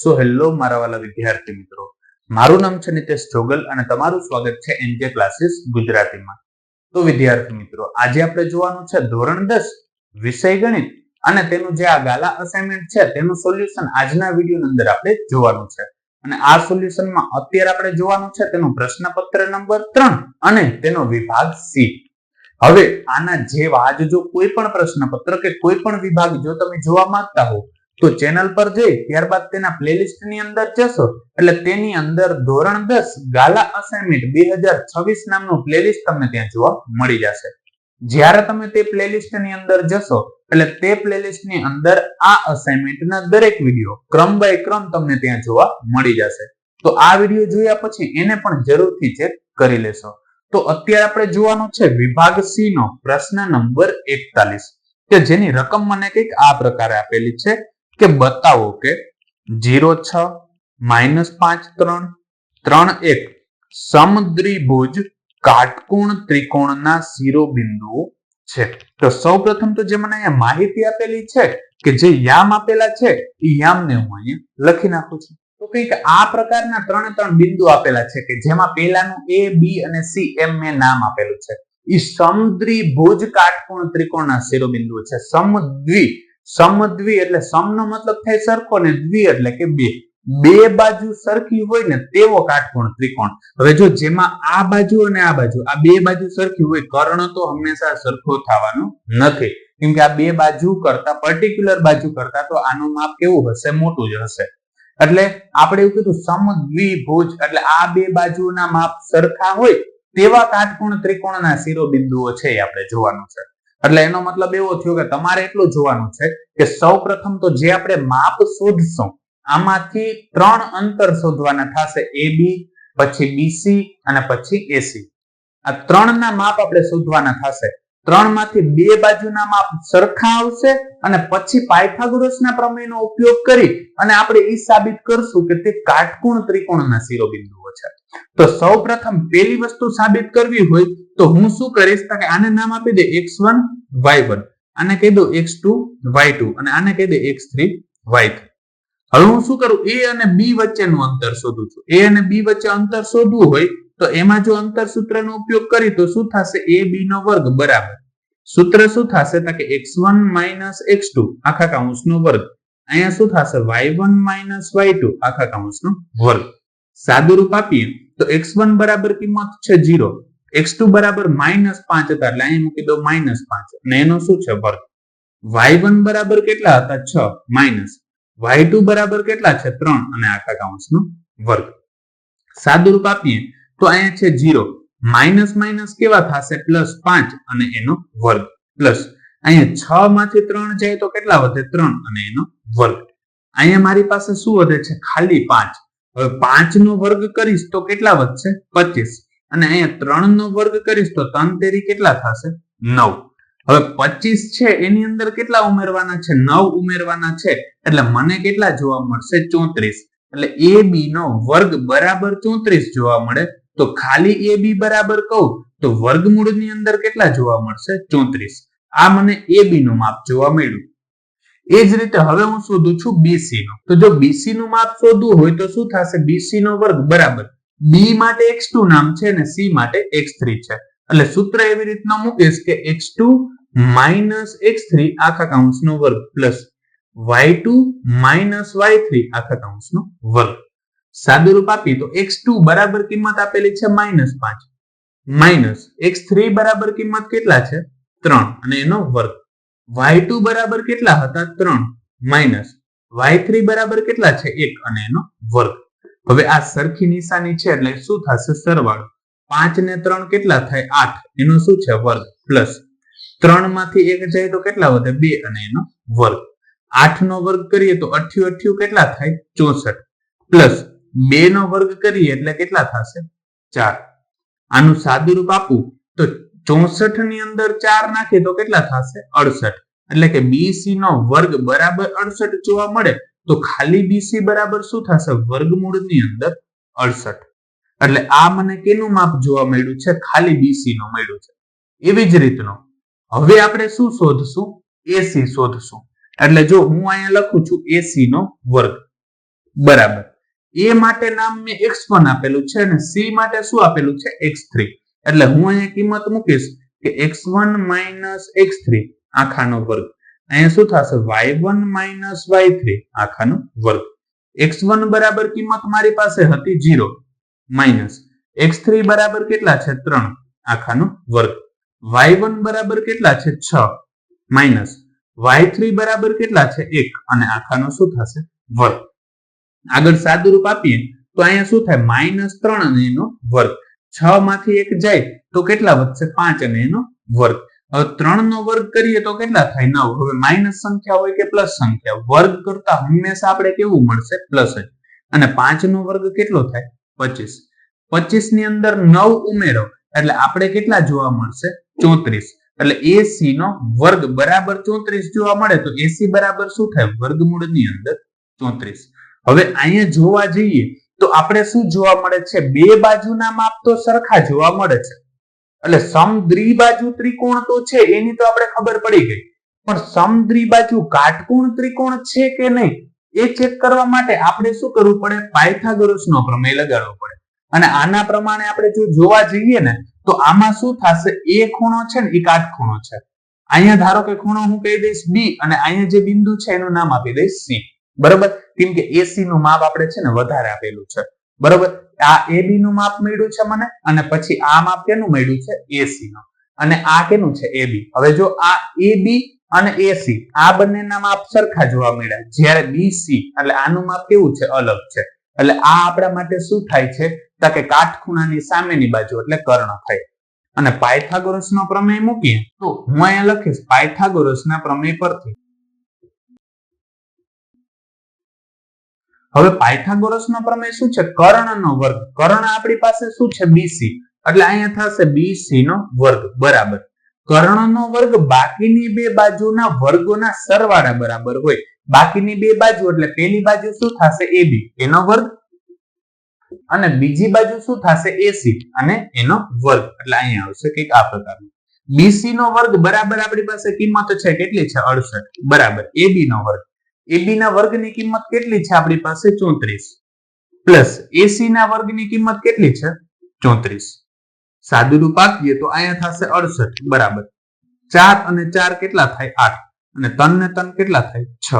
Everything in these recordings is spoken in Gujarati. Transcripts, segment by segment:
સો હેલો મારા વાલા વિદ્યાર્થી મિત્રો. મારું નામ છે નિતેશ જોગલ અને તમારું સ્વાગત છે એનજે ક્લાસીસ ગુજરાતીમાં. તો વિદ્યાર્થી મિત્રો, આજે આપણે જોવાનું છે ધોરણ દસ, વિષય ગણિત અને તેનું જે આ ગાલા અસાઇનમેન્ટ છે તેનું સોલ્યુશન આજના વીડિયો અંદર આપણે જોવાનું છે. અને આ સોલ્યુશનમાં અત્યારે આપણે જોવાનું છે તેનું પ્રશ્નપત્ર નંબર ત્રણ અને તેનો વિભાગ સી. હવે આના જેવા જ જો કોઈ પણ પ્રશ્નપત્ર કે કોઈ પણ વિભાગ જો તમે જોવા માંગતા હો તો ચેનલ પર જઈ, ત્યારબાદ તેના પ્લેલિસ્ટની અંદર જશો. એટલે તેની અંદર ધોરણ દસ, ગાલા અસાઇનમેન્ટ બે હજાર છવ્વીસ નામનું પ્લેલિસ્ટ તમને ત્યાં જોવા મળી જશે. જ્યારે તમે તે પ્લેલિસ્ટની અંદર જશો, એટલે તે પ્લેલિસ્ટની અંદર આ અસાઇનમેન્ટના દરેક વીડિયો ક્રમ બાય ક્રમ તમને ત્યાં જોવા મળી જશે. તો આ વીડિયો જોયા પછી એને પણ જરૂરથી ચેક કરી લેશો. તો અત્યારે આપણે જોવાનું છે વિભાગ સી નો પ્રશ્ન નંબર એકતાલીસ, કે જેની રકમ મને કંઈક આ પ્રકારે આપેલી છે. કે બતાવો કે જીરો છ, માઇનસ પાંચ, ત્રણ ત્રણ એક, સમદ્રિભુજ કાટકોણ ત્રિકોણના શિરોબિંદુઓ છે. તો સૌ પ્રથમ તો જે મને અહીંયા માહિતી આપેલી છે કે જે યામ આપેલા છે એ યામને હું અહીંયા લખી નાખું છું. તો કંઈક આ પ્રકારના ત્રણે ત્રણ બિંદુ આપેલા છે કે જેમાં પહેલાનું એ બી અને સી એમ મેં નામ આપેલું છે. એ સમદ્રિભુજ કાટકોણ ત્રિકોણના શિરોબિંદુઓ છે. સમદ્વિ સમદ્વિ એટલે સમનો મતલબ થાય સરખો ને દ્વિ એટલે કે બે. બે બાજુ સરખી હોય ને તેવો કાટકોણ ત્રિકોણ. હવે જો જેમાં આ બાજુ અને આ બાજુ, આ બે બાજુ સરખી હોય, કર્ણ તો હંમેશા સરખો થવાનો નથી. કેમ કે આ બે બાજુ કરતા પર્ટિક્યુલર બાજુ કરતા તો આનું માપ કેવું હશે? મોટું જ હશે. એટલે આપણે એવું કીધું સમદ્વિભુજ એટલે આ બે બાજુના માપ સરખા હોય, તેવા કાટકોણ ત્રિકોણના શિરોબિંદુઓ છે આપણે જોવાનું છે. એટલે એનો મતલબ એવો થયો કે તમારે એટલું જોવાનું છે કે સૌ પ્રથમ તો જે આપણે માપ શોધશું, આમાંથી ત્રણ અંતર શોધવાના થશે એ બી, પછી બીસી અને પછી એસી આ ત્રણ ના માપ આપણે શોધવાના થશે. ત્રણમાંથી બે બાજુના માપ સરખા આવશે અને પછી પાયથાગોરસના પ્રમેયનો ઉપયોગ કરી અને આપણે એ સાબિત કરશું કે તે કાટકોણ ત્રિકોણના શિરોબિંદુઓ છે. તો સૌ પ્રથમ પેલી વસ્તુ સાબિત કરવી હોય તો હું શું કરીશ? તો કે આને નામ આપી દે એક્સ વન, વાય વન. આને કહી દો એક્સ ટુ, વાય ટુ. અને આને કહી દે એક્સ થ્રી, વાય થ્રી. હવે હું શું કરું? એ અને બી વચ્ચેનું અંતર શોધું છું. એ અને બી વચ્ચે અંતર શોધવું હોય તો એમાં જો અંતર સૂત્રનો ઉપયોગ કરી, તો શું થશે? એ, બી નો વર્ગ, બરાબર. સૂત્ર શું થશે? તો કે X one minus X two, આખા કાઉન્સનો વર્ગ. અહીંયા શું થશે? Y one minus Y two, આખા કાઉન્સનો વર્ગ. સાદુરૂપ આપીએ. તો એક્સ વન બરાબર કિંમત છે જીરો એક્સ ટુ બરાબર માઇનસ પાંચ હતા, એટલે અહીં મૂકી દો માઇનસ પાંચ. અને એનો શું છે? વર્ગ. વાય વન બરાબર કેટલા હતા? છ, માઇનસ. વાય ટુ બરાબર કેટલા છે? ત્રણ, અને આખા કાઉન્સનો વર્ગ. સાદુરૂપ આપીએ. તો અહીંયા છે જીરો માઇનસ માઇનસ કેવા થશે? પ્લસ પાંચ અને એનો વર્ગ. પ્લસ અહીંયા છ માંથી ત્રણ જાય તો કેટલા વધે? ત્રણ અને એનો વર્ગ. અહીંયા મારી પાસે શું વધે છે? ખાલી પાંચ. હવે પાંચ નો વર્ગ કરીશ તો કેટલા વધશે? પચીસ. અને અહીંયા ત્રણ નો વર્ગ કરીશ તો ત્રણ તેરી કેટલા થશે? નવ. હવે પચીસ છે, એની અંદર કેટલા ઉમેરવાના છે? નવ ઉમેરવાના છે. એટલે મને કેટલા જોવા મળશે? ચોત્રીસ. એટલે એ બી નો વર્ગ બરાબર ચોત્રીસ જોવા મળે. તો ખાલી એ બી બરાબર કહું તો વર્ગમૂળની અંદર કેટલા જોવા મળશે? ચોત્રીસ. આ મને એ બી નું માપ જોવા મળ્યું. એ જ રીતે હવે હું શોધું છું બીસી નું. તો જો બીસી નું માપ શોધવું હોય તો શું થશે? બીસી નો વર્ગ બરાબર. બી માટે એક્સ ટુ નામ છે અને સી માટે એક્સ થ્રી છે. એટલે સૂત્ર એવી રીતના મૂકીશ કે X two minus X three આખા કાઉન્સ નો વર્ગ plus Y two minus Y three આખા કાઉન્સ નો વર્ગ. સાદુરૂપ આપી તો એક્સ ટુ બરાબર કિંમત આપેલી છે માઇનસ પાંચ. માઇનસ એક્સ થ્રી બરાબર કિંમત કેટલા છે? ત્રણ. અને એનો વર્ગ. વાય ટુ બરાબર કેટલા હતા? ત્રણ. માઇનસ વાય થ્રી બરાબર કેટલા છે? એક. અને એનો વર્ગ. હવે આ સરખી નિશાની છે એટલે શું થશે? સરવાળો. પાંચ ને ત્રણ કેટલા થાય? આઠ. એનો શું છે? વર્ગ પ્લસ. ત્રણમાંથી એક જાય તો કેટલા વધે? બે. અને એનો વર્ગ. આઠ નો વર્ગ કરીએ તો અઠ્યું અઠ્યું કેટલા થાય? ચોસઠ. પ્લસ બે નો વર્ગ કરીએ એટલે કેટલા થશે? ચાર. આનું સાદુરૂપ આપું તો ચોસઠની અંદર ચાર નાખીએ તો કેટલા થશે? અડસઠ. એટલે કે બીસી નો વર્ગ બરાબર અડસઠ જોવા મળે તો ખાલી બીસી બરાબર શું થશે? વર્ગમૂળની અંદર અડસઠ. એટલે આ મને કેનું માપ જોવા મળ્યું છે? ખાલી બીસી નું મળ્યું છે. એવી જ રીતનો. હવે આપણે શું શોધશું? એસી શોધશું. એટલે જો હું અહીંયા લખું છું એસી નો વર્ગ. બરાબર. એ માટે નામ મેં એક્સ વન આપેલું છે અને સી માટે શું આપેલું છે? એક્સ થ્રી એટલે હું અહીંયા કિંમત મૂકીશ કે X one minus X three આખાનો વર્ગ. અહીંયા શું થશે? Y one minus Y three આખાનો વર્ગ. એક્સ વન બરાબર કિંમત મારી પાસે હતી જીરો માઇનસ એક્સ થ્રી બરાબર કેટલા છે? ત્રણ, આખાનો વર્ગ. વાય વન બરાબર કેટલા છે? છ. માઇનસ વાય થ્રી બરાબર કેટલા છે? એક. અને આખાનો શું થશે? વર્ગ. આગળ સાદુરૂપ આપીએ, તો અહીંયા શું થાય? માઇનસ ત્રણ અને એનો વર્ગ. છ માંથી એક જાય, તો કેટલા વધશે? પાંચ અને એનો વર્ગ. હવે ત્રણ નો વર્ગ કરીએ તો કેટલા થાય? નવ. હવે માઇનસ સંખ્યા હોય કે પ્લસ સંખ્યા? વર્ગ કરતા હંમેશા આપણે કેવું મળશે? પ્લસ જ. અને પાંચ નો વર્ગ કેટલો થાય? પચીસ. પચીસની અંદર નવ ઉમેરો, એટલે આપણે કેટલા જોવા મળશે? ચોત્રીસ. એટલે એસી નો વર્ગ બરાબર ચોત્રીસ જોવા મળે, તો એસી બરાબર શું થાય? વર્ગમૂળની અંદર ચોત્રીસ. હવે અહીંયા જોવા જઈએ તો આપણે શું જોવા મળે છે? બે બાજુના માપ તો સરખા જોવા મળે છે. એટલે સમદ્વિબાજુ ત્રિકોણ તો છે, એની તો આપણે ખબર પડી ગઈ. પણ સમદ્વિબાજુ કાટકોણ ત્રિકોણ છે કે નહીં, એ ચેક કરવા માટે આપણે શું કરવું પડે? પાયથાગોરસનો પ્રમેય લગાડવો પડે. અને આના પ્રમાણે આપણે જો જોવા જઈએ ને, તો આમાં શું થશે? એ ખૂણો છે ને, એ કાટખૂણો છે. અહીંયા ધારો કે ખૂણો હું કહી દઈશ બી અને અહીંયા જે બિંદુ છે, એનું નામ આપી દઈશ સી બરોબર? કેમ કે એસી નું માપ આપણે છે ને વધારે આપેલું છે. બરોબર? આ એ બી નું માપ મળ્યું છે મને, અને પછી આ માપ કેનું મળ્યું છે? એસી નું. અને આ કેનું છે? એ બી હવે જો આ એ બી અને એસી આ બંનેના માપ સરખા જોવા મળ્યા. જ્યારે બીસી એટલે આનું માપ કેવું છે? અલગ છે. એટલે આ આપણા માટે શું થાય છે? તો કે કાટખૂણાની સામેની બાજુ, એટલે કર્ણ થાય. અને પાયથાગોરસ નો પ્રમેય મૂકીએ, તો હું અહીંયા લખીશ પાયથાગોરસ ના પ્રમેય પરથી. હવે પાયથાગોરસ નો પ્રમેય શું છે? કર્ણનો વર્ગ. કર્ણ આપણી પાસે શું છે? બીસી એટલે અહીંયા થશે બીસી નો વર્ગ. બરાબર. કર્ણનો વર્ગ બાકીની બે બાજુના વર્ગોના સરવાળા બરાબર હોય. બાકીની બે બાજુ એટલે પેલી બાજુ શું થશે? એબી એનો વર્ગ. અને બીજી બાજુ શું થશે? એસી અને એનો વર્ગ. એટલે અહીંયા આવશે કંઈક આ પ્રકારનું. બીસી નો વર્ગ બરાબર આપણી પાસે કિંમત છે? કેટલી છે? અડસઠ. બરાબર. એબી નો વર્ગ. એબી ના વર્ગની કિંમત કેટલી છે આપણી પાસે? ચોત્રીસ. પ્લસ એસી ના વર્ગની કિંમત કેટલી છે? ચોત્રીસ. સાદુરૂપ આપીએ તો અહીંયા થશે અડસઠ. બરાબર. ચાર અને ચાર કેટલા થાય? આઠ. અને તન ને તન કેટલા થાય? છ.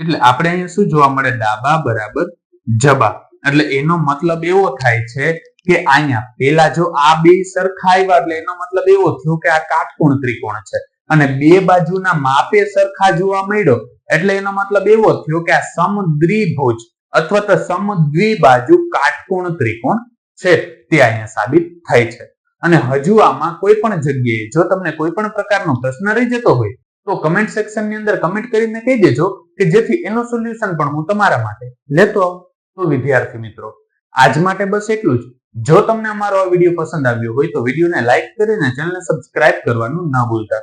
એટલે આપણે અહીંયા શું જોવા મળે? ડાબા, બરાબર. જબા. એટલે એનો મતલબ એવો થાય છે કે અહીંયા પેલા જો આ બે સરખા આવ્યા, એટલે એનો મતલબ એવો થયો કે આ કાટકોણ ત્રિકોણ છે. અને બે બાજુના માપે સરખા જોવા મળ્યો, એટલે એનો મતલબ એવો થયો કે આ સમદ્વિભુજ અથવા તો સમદ્વિબાજુ કાટકોણ ત્રિકોણ છે, તે અહીંયા સાબિત થાય છે. અને હજુ આમાં કોઈ પણ જગ્યાએ જો તમને કોઈ પણ પ્રકારનો પ્રશ્ન રહી જતો હોય, તો કમેન્ટ સેક્શનની અંદર કમેન્ટ કરીને કહી દેજો કે જેથી એનું સોલ્યુશન પણ હું તમારા માટે લેતો આવું. તો વિદ્યાર્થી મિત્રો, આજ માટે બસ એટલું જ. જો તમને અમારો આ વીડિયો પસંદ આવ્યો હોય તો વિડીયોને લાઈક કરીને ચેનલને સબસ્ક્રાઇબ કરવાનું ન ભૂલતા.